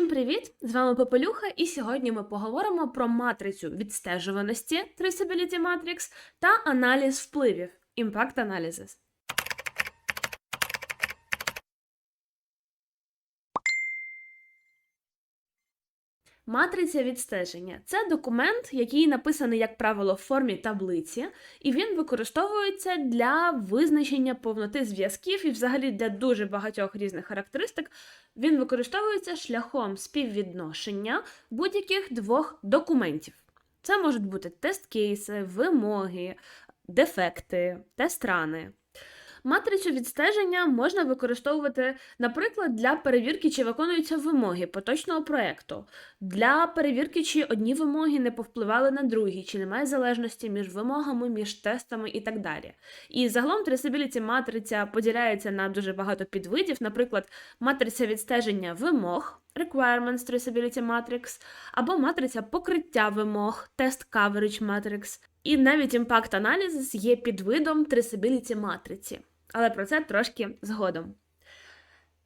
Всім привіт! З вами Попелюха, і сьогодні ми поговоримо про матрицю відстежуваності Traceability Matrix та аналіз впливів Impact Analysis. Матриця відстеження це документ, який написаний, як правило, в формі таблиці, і він використовується для визначення повноти зв'язків і, взагалі, для дуже багатьох різних характеристик. Він використовується шляхом співвідношення будь-яких двох документів. Це можуть бути тест-кейси, вимоги, дефекти, тест-рани. Матрицю відстеження можна використовувати, наприклад, для перевірки, чи виконуються вимоги поточного проєкту, для перевірки, чи одні вимоги не повпливали на другі, чи немає залежності між вимогами, між тестами і так далі. І загалом Traceability матриця поділяється на дуже багато підвидів, наприклад, матриця відстеження вимог. Requirements Traceability Matrix, або матриця покриття вимог, Test Coverage Matrix, і навіть Impact Analysis є підвидом Traceability матриці. Але про це трошки згодом.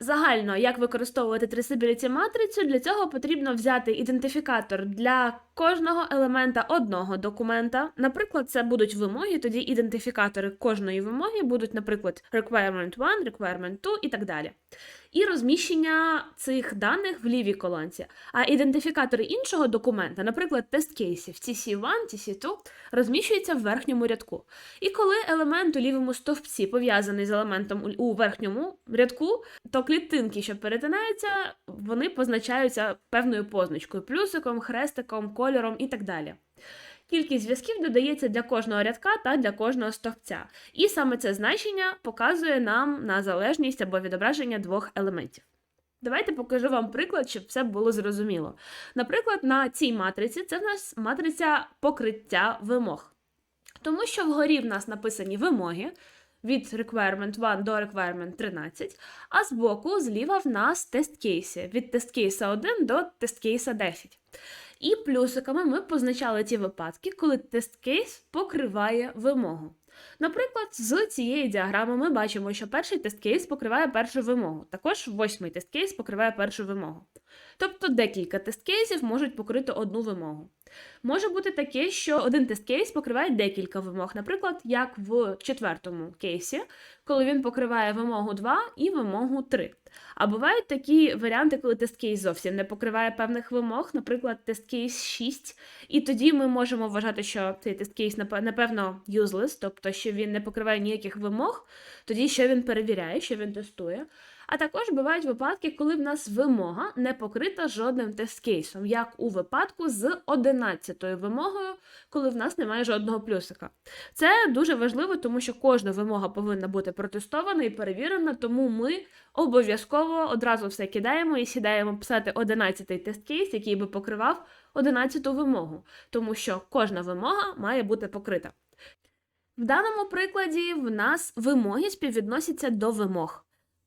Загально, як використовувати Traceability матрицю, для цього потрібно взяти ідентифікатор для кожного елемента одного документа. Наприклад, це будуть вимоги, тоді ідентифікатори кожної вимоги будуть, наприклад, requirement 1, requirement 2 і так далі. І розміщення цих даних в лівій колонці. А ідентифікатори іншого документа, наприклад, тест кейсів TC1, TC2, розміщуються в верхньому рядку. І коли елемент у лівому стовпці пов'язаний з елементом у верхньому рядку, то клітинки, що перетинаються, вони позначаються певною позначкою плюсиком, хрестиком, кольором і так далі. Кількість зв'язків додається для кожного рядка та для кожного стовпця. І саме це значення показує нам на залежність або відображення двох елементів. Давайте покажу вам приклад, щоб все було зрозуміло. Наприклад, на цій матриці це в нас матриця покриття вимог. Тому що вгорі в нас написані вимоги від requirement 1 до requirement 13, а збоку зліва в нас тест кейси від тест кейса 1 до тест кейса 10. І плюсиками ми позначали ті випадки, коли тест-кейс покриває вимогу. Наприклад, з цієї діаграми ми бачимо, що перший тест-кейс покриває першу вимогу, також восьмий тест-кейс покриває першу вимогу. Тобто декілька тест-кейсів можуть покрити одну вимогу. Може бути таке, що один тест-кейс покриває декілька вимог, наприклад, як в четвертому кейсі, коли він покриває вимогу 2 і вимогу 3. А бувають такі варіанти, коли тест-кейс зовсім не покриває певних вимог, наприклад, тест-кейс 6, і тоді ми можемо вважати, що цей тест-кейс, напевно, useless, тобто що він не покриває ніяких вимог, тоді що він перевіряє, що він тестує. А також бувають випадки, коли в нас вимога не покрита жодним тест-кейсом, як у випадку з 11-ю вимогою, коли в нас немає жодного плюсика. Це дуже важливо, тому що кожна вимога повинна бути протестована і перевірена, тому ми обов'язково одразу все кидаємо і сідаємо писати 11-й тест-кейс, який би покривав 11-ту вимогу, тому що кожна вимога має бути покрита. В даному прикладі в нас вимоги співвідносяться до вимог.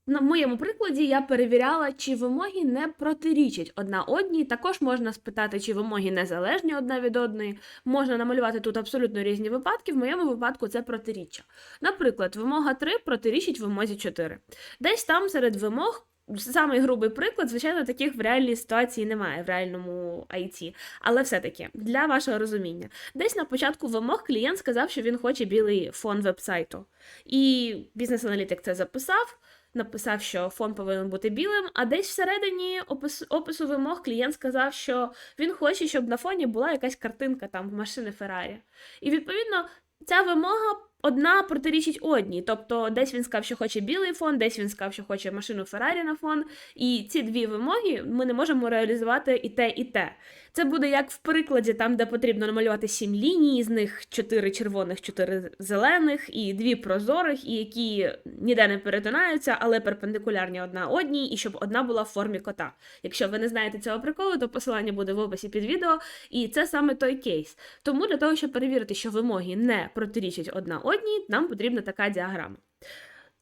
На моєму прикладі я перевіряла, чи вимоги не протирічать одна одній. Також можна спитати, чи вимоги незалежні одна від одної. Можна намалювати тут абсолютно різні випадки. В моєму випадку це протиріччя. Наприклад, вимога 3 протирічить вимозі 4. Десь там серед вимог. Самий грубий приклад, звичайно, таких в реальній ситуації немає в реальному IT. Але все-таки для вашого розуміння, десь на початку вимог клієнт сказав, що він хоче білий фон веб-сайту. І бізнес-аналітик це записав написав, що фон повинен бути білим, а десь всередині опис, опису вимог клієнт сказав, що він хоче, щоб на фоні була якась картинка там машини Феррарі. І відповідно ця вимога одна протирічить одній. Тобто, десь він сказав, що хоче білий фон, десь він сказав, що хоче машину Феррарі на фон. І ці дві вимоги ми не можемо реалізувати і те, і те. Це буде як в прикладі, там, де потрібно намалювати сім ліній, з них чотири червоних, чотири зелених, і дві прозорих, і які ніде не перетинаються, але перпендикулярні одна одній, і щоб одна була в формі кота. Якщо ви не знаєте цього приколу, то посилання буде в описі під відео, і це саме той кейс. Тому для того, щоб перевірити, що вимоги не протирічать одна одній, нам потрібна така діаграма.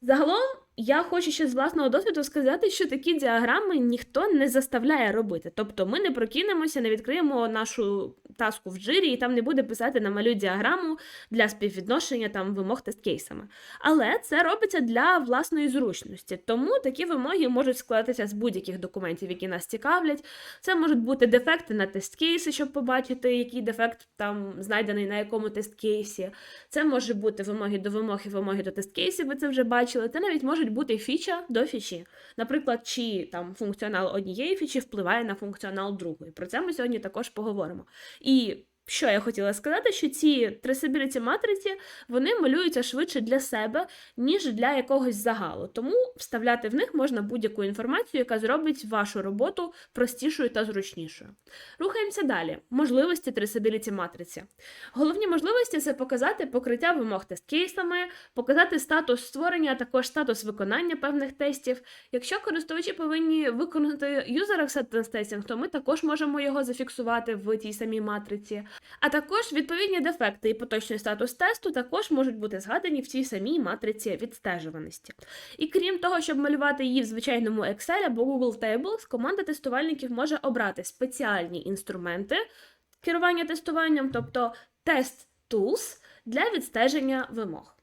Загалом я хочу ще з власного досвіду сказати, що такі діаграми ніхто не заставляє робити. Тобто ми не прокинемося, не відкриємо нашу таску в джирі, і там не буде писати намалюй діаграму для співвідношення там вимог тест-кейсами. Але це робиться для власної зручності. Тому такі вимоги можуть складатися з будь-яких документів, які нас цікавлять. Це можуть бути дефекти на тест-кейси, щоб побачити, який дефект там знайдений на якому тест-кейсі. Це може бути вимоги до вимог і вимоги до тест-кейсів, ви це вже бачили. Це навіть можуть бути фіча до фічі. Наприклад, чи там функціонал однієї фічі впливає на функціонал другої. Про це ми сьогодні також поговоримо. І що я хотіла сказати, що ці трасабіліті матриці вони малюються швидше для себе, ніж для якогось загалу. Тому вставляти в них можна будь-яку інформацію, яка зробить вашу роботу простішою та зручнішою. Рухаємося далі. Можливості трасабіліті матриці. Головні можливості це показати покриття вимог тест-кейсами, показати статус створення, а також статус виконання певних тестів. Якщо користувачі повинні виконати user acceptance testing, то ми також можемо його зафіксувати в тій самій матриці. А також відповідні дефекти і поточний статус тесту також можуть бути згадані в цій самій матриці відстежуваності. І крім того, щоб малювати її в звичайному Excel або Google Tables, команда тестувальників може обрати спеціальні інструменти керування тестуванням, тобто Test Tools для відстеження вимог.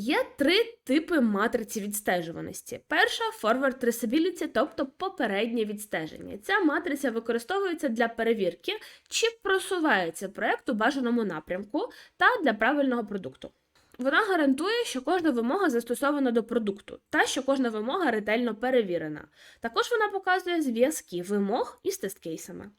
Є три типи матриці відстежуваності. Перша forward traceability, тобто попереднє відстеження. Ця матриця використовується для перевірки, чи просувається проєкт у бажаному напрямку та для правильного продукту. Вона гарантує, що кожна вимога застосована до продукту та що кожна вимога ретельно перевірена. Також вона показує зв'язки вимог із тест-кейсами.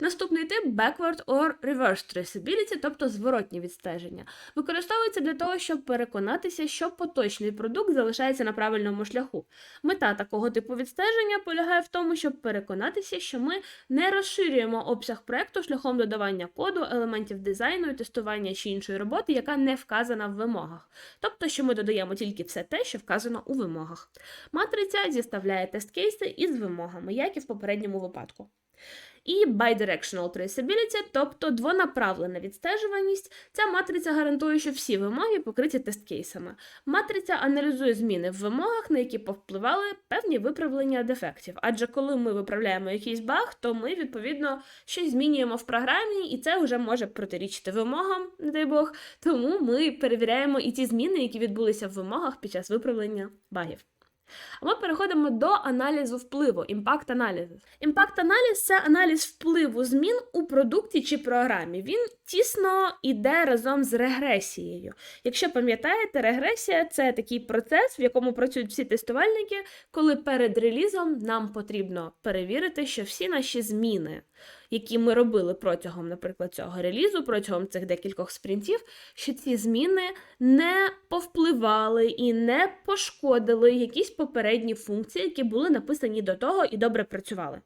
Наступний тип backward or reverse traceability, тобто зворотні відстеження, використовується для того, щоб переконатися, що поточний продукт залишається на правильному шляху. Мета такого типу відстеження полягає в тому, щоб переконатися, що ми не розширюємо обсяг проекту шляхом додавання коду, елементів дизайну і тестування чи іншої роботи, яка не вказана в вимогах. Тобто, що ми додаємо тільки все те, що вказано у вимогах. Матриця зіставляє тест-кейси із вимогами, як і в попередньому випадку. І bidirectional traceability, тобто двонаправлена відстежуваність. Ця матриця гарантує, що всі вимоги покриті тест-кейсами. Матриця аналізує зміни в вимогах, на які повпливали певні виправлення дефектів. Адже коли ми виправляємо якийсь баг, то ми, відповідно, щось змінюємо в програмі, і це вже може протирічити вимогам, не дай Бог. Тому ми перевіряємо і ті зміни, які відбулися в вимогах під час виправлення багів. А ми переходимо до аналізу впливу, імпакт аналізу. Імпакт аналіз це аналіз впливу змін у продукті чи програмі. Він тісно йде разом з регресією. Якщо пам'ятаєте, регресія це такий процес, в якому працюють всі тестувальники, коли перед релізом нам потрібно перевірити, що всі наші зміни, які ми робили протягом, наприклад, цього релізу, протягом цих декількох спринтів, що ці зміни не повпливали і не пошкодили якісь попередні функції, які були написані до того і добре працювали.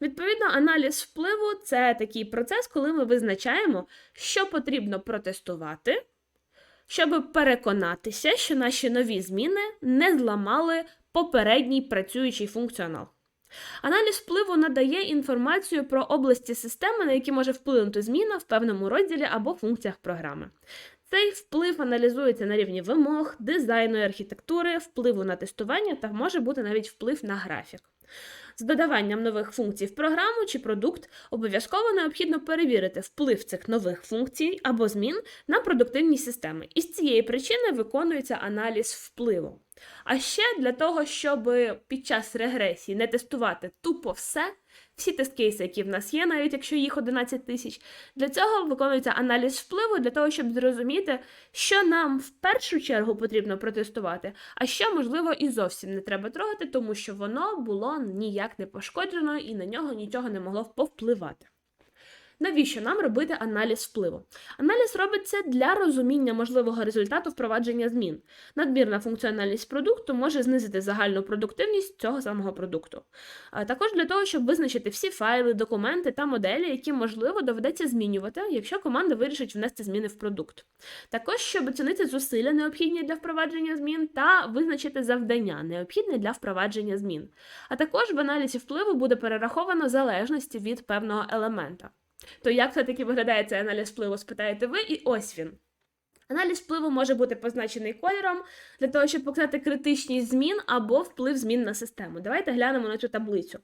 Відповідно, аналіз впливу це такий процес, коли ми визначаємо, що потрібно протестувати, щоб переконатися, що наші нові зміни не зламали попередній працюючий функціонал. Аналіз впливу надає інформацію про області системи, на які може вплинути зміна в певному розділі або функціях програми. Цей вплив аналізується на рівні вимог, дизайну і архітектури, впливу на тестування та може бути навіть вплив на графік. З додаванням нових функцій в програму чи продукт обов'язково необхідно перевірити вплив цих нових функцій або змін на продуктивні системи. І з цієї причини виконується аналіз впливу. А ще для того, щоб під час регресії не тестувати тупо все, всі тест-кейси, які в нас є, навіть якщо їх 11 тисяч, для цього виконується аналіз впливу, для того, щоб зрозуміти, що нам в першу чергу потрібно протестувати, а що, можливо, і зовсім не треба трогати, тому що воно було ніяк не пошкоджено і на нього нічого не могло повпливати. Навіщо нам робити аналіз впливу? Аналіз робиться для розуміння можливого результату впровадження змін. Надмірна функціональність продукту може знизити загальну продуктивність цього самого продукту. А також для того, щоб визначити всі файли, документи та моделі, які можливо доведеться змінювати, якщо команда вирішить внести зміни в продукт. Також щоб оцінити зусилля, необхідні для впровадження змін, та визначити завдання, необхідне для впровадження змін. А також в аналізі впливу буде перераховано залежності від певного елемента. То як все-таки виглядає цей аналіз впливу, спитаєте ви, і ось він. Аналіз впливу може бути позначений кольором для того, щоб показати критичність змін або вплив змін на систему. Давайте глянемо на цю таблицю.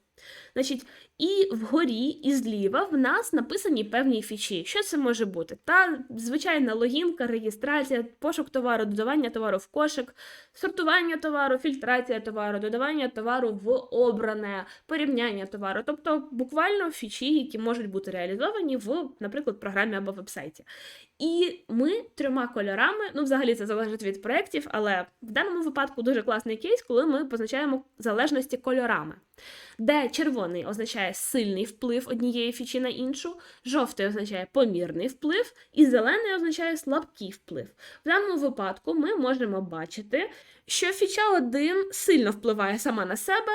Значить, і вгорі, і зліва в нас написані певні фічі. Що це може бути? Та звичайна логінка, реєстрація, пошук товару, додавання товару в кошик, сортування товару, фільтрація товару, додавання товару в обране, порівняння товару. Тобто буквально фічі, які можуть бути реалізовані в, наприклад, програмі або вебсайті. І ми трьома кольорами, ну взагалі це залежить від проєктів, але в даному випадку дуже класний кейс, коли ми позначаємо залежності кольорами, де червоний означає сильний вплив однієї фічі на іншу, жовтий означає помірний вплив, і зелений означає слабкий вплив. В даному випадку ми можемо бачити, що фіча 1 сильно впливає сама на себе.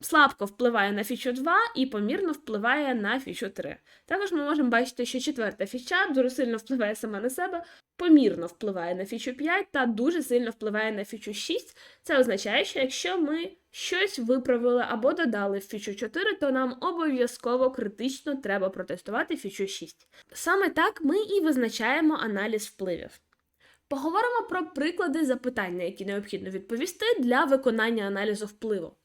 Слабко впливає на фічу 2 і помірно впливає на фічу 3. Також ми можемо бачити, що четверта фіча дуже сильно впливає сама на себе, помірно впливає на фічу 5 та дуже сильно впливає на фічу 6. Це означає, що якщо ми щось виправили або додали в фічу 4, то нам обов'язково критично треба протестувати фічу 6. Саме так ми і визначаємо аналіз впливів. Поговоримо про приклади запитань, на які необхідно відповісти для виконання аналізу впливу.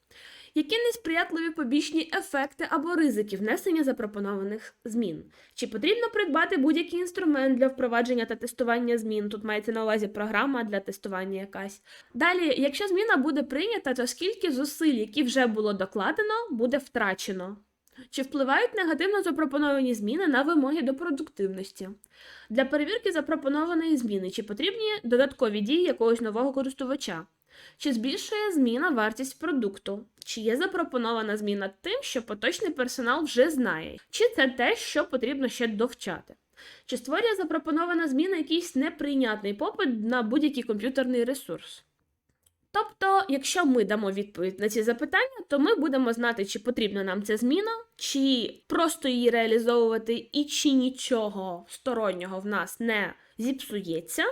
Які несприятливі побічні ефекти або ризики внесення запропонованих змін? Чи потрібно придбати будь-який інструмент для впровадження та тестування змін? Тут мається на увазі програма для тестування якась. Далі, якщо зміна буде прийнята, то скільки зусиль, які вже було докладено, буде втрачено? Чи впливають негативно запропоновані зміни на вимоги до продуктивності? Для перевірки запропонованої зміни, чи потрібні додаткові дії якогось нового користувача? Чи збільшує зміна вартість продукту? Чи є запропонована зміна тим, що поточний персонал вже знає? Чи це те, що потрібно ще довчати? Чи створює запропонована зміна якийсь неприйнятний попит на будь-який комп'ютерний ресурс? Тобто, якщо ми дамо відповідь на ці запитання, то ми будемо знати, чи потрібна нам ця зміна, чи просто її реалізовувати, і чи нічого стороннього в нас не зіпсується.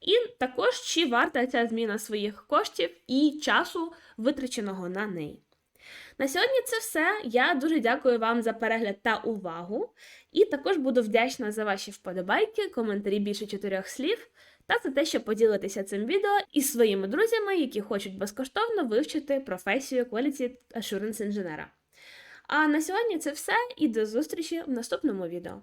І також чи варта ця зміна своїх коштів і часу, витраченого на неї. На сьогодні це все. Я дуже дякую вам за перегляд та увагу. І також буду вдячна за ваші вподобайки, коментарі більше чотирьох слів та за те, що поділитеся цим відео із своїми друзями, які хочуть безкоштовно вивчити професію Quality Assurance інженера. А на сьогодні це все і до зустрічі в наступному відео.